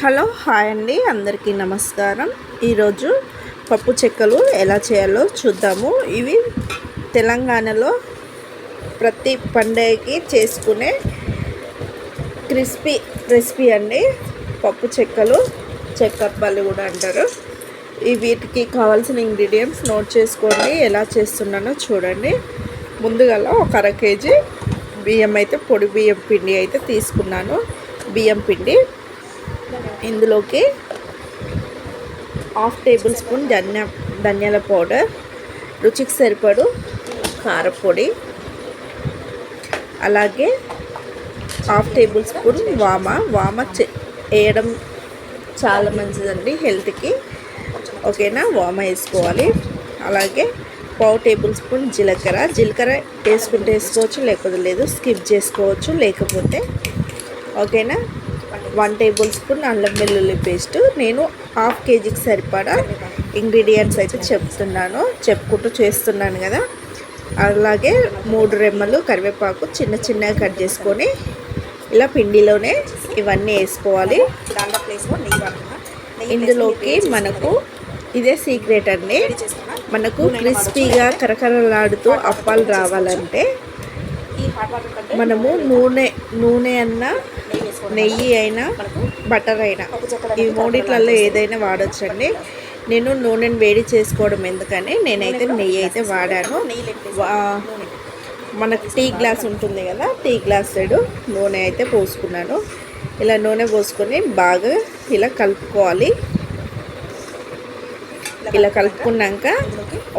Hello hi అండి. అందరికీ నమస్కారం. ఈరోజు పప్పు చెక్కలు ఎలా చేయాలో చూద్దాము. ఇవి తెలంగాణలో ప్రతి పండగకి చేసుకునే క్రిస్పీ రెసిపీ అండి. పప్పు చెక్కలు చెక్కప్పలు కూడా అంటారు. ఈ వీటికి కావాల్సిన ఇంగ్రీడియంట్స్ నోట్ చేసుకోండి. ఎలా చేస్తున్నానో చూడండి. ముందుగా ఒక అర కేజీ బియ్యం అయితే పొడి బియ్యం పిండి అయితే తీసుకున్నాను. బియ్యం పిండి ఇందులోకి హాఫ్ టేబుల్ స్పూన్ ధనియా ధనియాల పౌడర్ రుచికి సరిపడు కారపొడి అలాగే హాఫ్ టేబుల్ స్పూన్ వామ. వామ చే- వేయడం చాలా మంచిదండి హెల్త్కి. ఓకేనా? వామ వేసుకోవాలి. అలాగే పావు టేబుల్ స్పూన్ జీలకర్ర. జీలకర్ర వేసుకుంటే వేసుకోవచ్చు లేకపోతే లేదు స్కిప్ చేసుకోవచ్చు లేకపోతే ఓకేనా? వన్ టేబుల్ స్పూన్ అల్లం వెల్లుల్లి పేస్ట్. నేను హాఫ్ కేజీకి సరిపడా ఇంగ్రీడియంట్స్ అయితే చెప్తున్నాను. చెప్పుకుంటూ చేస్తున్నాను కదా. అలాగే మూడు రెమ్మలు కరివేపాకు చిన్న చిన్నగా కట్ చేసుకొని ఇలా పిండిలోనే ఇవన్నీ వేసుకోవాలి. ఇందులోకి మనకు ఇదే సీక్రెట్ అండి. మనకు క్రిస్పీగా కరకరలాడుతూ అప్పాలు రావాలంటే మనము నూనె నూనె అన్నా నెయ్యి అయినా బటర్ అయినా. ఈ మూడిట్లలో ఏదైనా వాడొచ్చండి. నేను నూనెను వేడి చేసుకోవడం ఎందుకని నేనైతే నెయ్యి అయితే వాడాను. మనకు టీ గ్లాస్ ఉంటుంది కదా టీ గ్లాస్ సైడు నూనె అయితే పోసుకున్నాను. ఇలా నూనె పోసుకొని బాగా ఇలా కలుపుకోవాలి. ఇలా కలుపుకున్నాక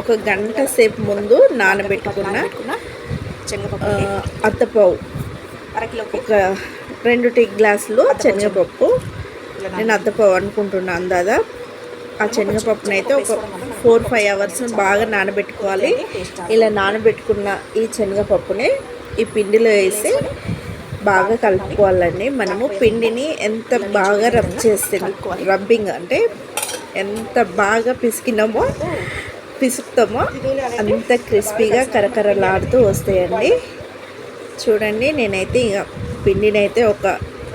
ఒక గంట సేపు ముందు నానబెట్టుకున్న అత్తపావు ఒక రెండు టీ గ్లాసులు శనగపప్పు. నేను అత్తపావు అనుకుంటున్నా అందాదా. ఆ శనగపప్పుని అయితే ఒక ఫోర్ ఫైవ్ అవర్స్ బాగా నానబెట్టుకోవాలి. ఇలా నానబెట్టుకున్న ఈ శనగపప్పుని ఈ పిండిలో వేసి బాగా కలుపుకోవాలండి. మనము పిండిని ఎంత బాగా రబ్ చేస్తే రబ్బింగ్ అంటే ఎంత బాగా పిసికినామో పిసుకుతామో అంత క్రిస్పీగా కరకరలాడుతూ వస్తాయండి. చూడండి నేనైతే ఇక పిండిని అయితే ఒక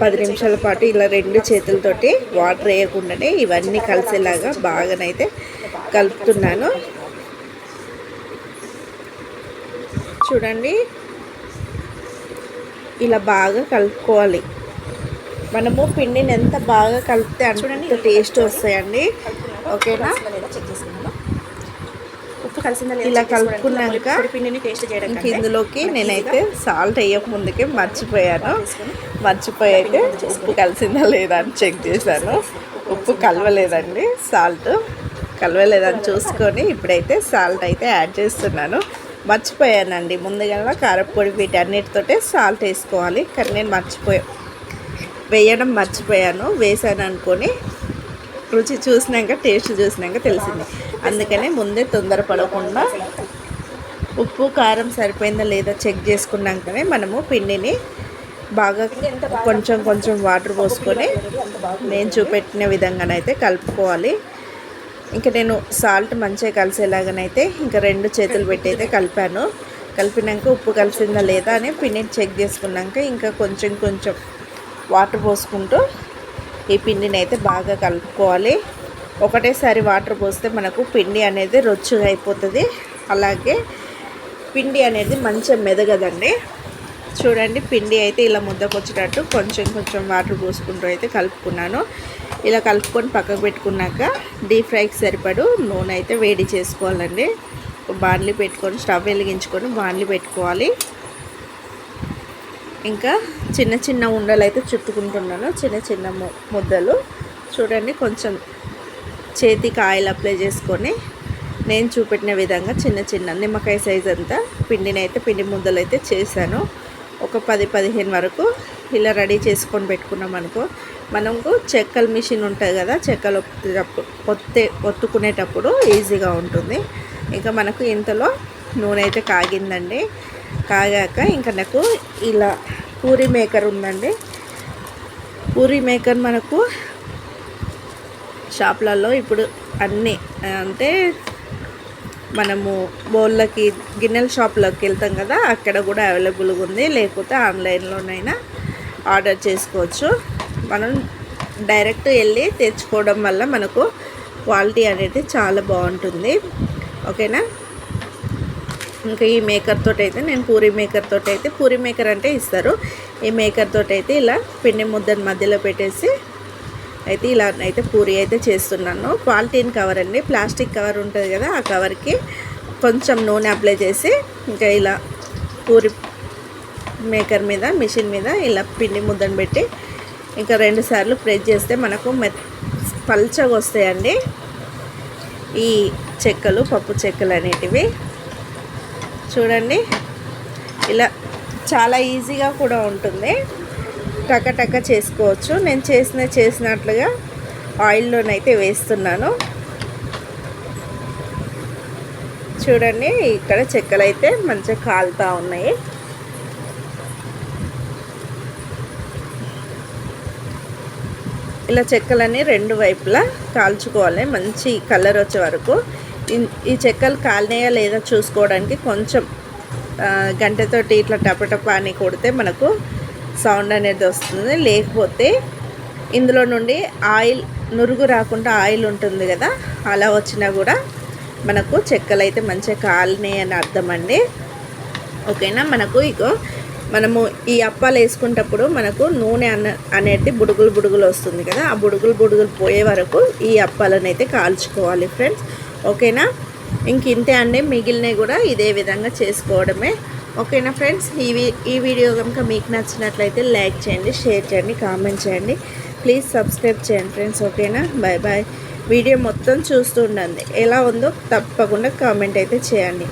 పది నిమిషాల పాటు ఇలా రెండు చేతులతోటి వాటర్ వేయకుండానే ఇవన్నీ కలిసేలాగా బాగానైతే కలుపుతున్నాను. చూడండి. ఇలా బాగా కలుపుకోవాలి. మనము పిండిని ఎంత బాగా కలిపితే అంటే టేస్ట్ వస్తాయండి. ఓకేనా లేదా చెక్ చేసుకున్నాను ఉప్పు కలిసిందా లేదా ఇలా కలుపుకున్నాక ఇంక ఇందులోకి నేనైతే సాల్ట్ వేయక ముందుకే మర్చిపోయాను. మర్చిపోయి అయితే ఉప్పు కలిసిందా లేదా అని చెక్ చేశాను. ఉప్పు కలవలేదండి సాల్ట్ కలవలేదని చూసుకొని ఇప్పుడైతే సాల్ట్ అయితే యాడ్ చేస్తున్నాను. మర్చిపోయానండి ముందుగా కారపొడి వీటన్నిటితోటే సాల్ట్ వేసుకోవాలి. కానీ నేను మర్చిపోయా వేయడం మర్చిపోయాను. వేసాను అనుకొని రుచి చూసినాక టేస్ట్ చూసినాక తెలిసింది. అందుకనే ముందే తొందరపడకుండా ఉప్పు కారం సరిపోయిందా లేదా చెక్ చేసుకున్నాకనే మనము పిండిని బాగా కొంచెం కొంచెం వాటర్ పోసుకొని నేను చూపెట్టిన విధంగానైతే కలుపుకోవాలి. ఇంకా నేను సాల్ట్ మంచిగా కలిసేలాగానైతే ఇంకా రెండు చేతులు పెట్టి అయితే కలిపాను. కలిపినాక ఉప్పు కలిసిందా లేదా అని పిండిని చెక్ చేసుకున్నాక ఇంకా కొంచెం కొంచెం వాటర్ పోసుకుంటూ ఈ పిండిని అయితే బాగా కలుపుకోవాలి. ఒకటేసారి వాటర్ పోస్తే మనకు పిండి అనేది రొచ్చుగా అయిపోతుంది. అలాగే పిండి అనేది మంచిగా మెదగదండి. చూడండి పిండి అయితే ఇలా ముద్దకు వచ్చేటట్టు కొంచెం కొంచెం వాటర్ పోసుకుంటూ అయితే కలుపుకున్నాను. ఇలా కలుపుకొని పక్కకు పెట్టుకున్నాక డీప్ ఫ్రైకి సరిపడు నూనె అయితే వేడి చేసుకోవాలండి. బాండ్లీ పెట్టుకొని స్టవ్ వెలిగించుకొని బాండ్లీ పెట్టుకోవాలి. ఇంకా చిన్న చిన్న ఉండలు అయితే చుట్టుకుంటున్నాను చిన్న చిన్న ము- ముద్దలు. చూడండి కొంచెం చేతికి ఆయిల్ అప్లై చేసుకొని నేను చూపెట్టిన విధంగా చిన్న చిన్న నిమ్మకాయ సైజ్ అంతా పిండిని అయితే పిండి ముద్దలు అయితే చేశాను. ఒక పది పదిహేను వరకు ఇలా రెడీ చేసుకొని పెట్టుకున్నాం అనుకో మనకు చెక్కల మిషన్ ఉంటుంది కదా చెక్కలు ఒత్తే ఒత్తుకునేటప్పుడు ఈజీగా ఉంటుంది. ఇంకా మనకు ఇంతలో నూనె అయితే కాగిందండి. కాగాక ఇంకా నాకు ఇలా పూరి మేకర్ ఉందండి. పూరి మేకర్ మనకు షాప్లలో ఇప్పుడు అన్నీ అంటే మనము బౌళ్ళకి గిన్నెల షాప్లోకి వెళ్తాం కదా అక్కడ కూడా అవైలబుల్గా ఉంది. లేకపోతే ఆన్లైన్లోనైనా ఆర్డర్ చేసుకోవచ్చు. మనం డైరెక్ట్ వెళ్ళి తెచ్చుకోవడం వల్ల మనకు క్వాలిటీ అనేది చాలా బాగుంటుంది. ఓకేనా? ఇంకా ఈ మేకర్ తోటి అయితే నేను పూరి మేకర్ తోటి అయితే పూరి మేకర్ అంటే ఇస్తారు. ఈ మేకర్ తోటి అయితే ఇలా పిండి ముద్దని మధ్యలో పెట్టేసి అయితే ఇలా అయితే పూరి అయితే చేస్తున్నాను. పాలిథీన్ కవర్ అండి. ప్లాస్టిక్ కవర్ ఉంటుంది కదా ఆ కవర్కి కొంచెం నూనె అప్లై చేసి ఇంకా ఇలా పూరి మేకర్ మీద మిషన్ మీద ఇలా పిండి ముద్దను పెట్టి ఇంకా రెండు సార్లు ప్రెస్ చేస్తే మనకు మెత్ పల్చగా వస్తాయండి. ఈ చెక్కలు పప్పు చెక్కలు అనేటివి. చూడండి. ఇలా చాలా ఈజీగా కూడా ఉంటుంది. టక టక చేసుకోవచ్చు. నేను చేసిన చేసినట్లుగా ఆయిల్లోనైతే వేస్తున్నాను. చూడండి ఇక్కడ చెక్కలు అయితే మంచిగా కాలుతూ ఉన్నాయి. ఇలా చెక్కలని రెండు వైపులా కాల్చుకోవాలి. మంచి కలర్ వచ్చే వరకు. ఈ చెక్కలు కాలినాయా లేదా చూసుకోవడానికి కొంచెం గంటతోటి ఇట్లా టపటప అని కొడితే మనకు సౌండ్ అనేది వస్తుంది. లేకపోతే ఇందులో నుండి ఆయిల్ నురుగు రాకుండా ఆయిల్ ఉంటుంది కదా అలా వచ్చినా కూడా మనకు చెక్కలు అయితే మంచిగా కాలినాయి అని అర్థం అండి ఓకేనా? మనకు ఇగో మనము ఈ అప్పాలు వేసుకునేటప్పుడు మనకు నూనె అన్న అనేది బుడుగులు బుడుగులు వస్తుంది కదా ఆ బుడుగులు బుడుగులు పోయే వరకు ఈ అప్పాలను అయితే కాల్చుకోవాలి ఫ్రెండ్స్. ఓకేనా? ఇంక ఇంతే అండి. మిగిలినవి కూడా ఇదే విధంగా చేసుకోవడమే. ఓకేనా ఫ్రెండ్స్? ఈ వీ- ఈ వీడియో కనుక మీకు నచ్చినట్లయితే లైక్ చేయండి షేర్ చేయండి కామెంట్ చేయండి. ప్లీజ్ సబ్స్క్రైబ్ చేయండి ఫ్రెండ్స్ ఓకేనా? Bye bye. వీడియో మొత్తం చూస్తూ ఉండండి. ఎలా ఉందో తప్పకుండా కామెంట్ అయితే చేయండి.